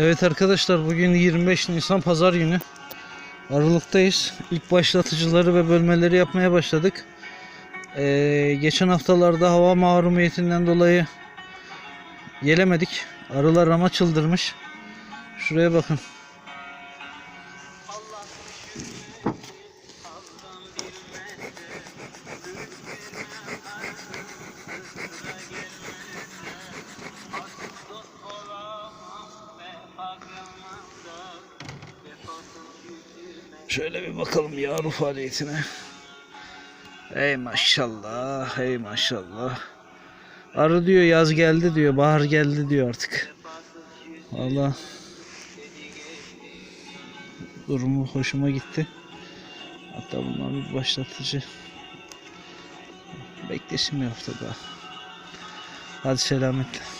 Evet arkadaşlar bugün 25 Nisan Pazar günü. Aralıktayız. İlk başlatıcıları ve bölmeleri yapmaya başladık. Ee, geçen haftalarda hava mahrumiyetinden dolayı gelemedik. Arılar ama çıldırmış. Şuraya bakın. Şöyle bir bakalım yavru faaliyetine. Ey maşallah, hey maşallah. Arı diyor yaz geldi diyor, bahar geldi diyor artık. Valla durumu hoşuma gitti. Hatta bundan bir başlatıcı. Beklesin bir hafta daha. Hadi selametle.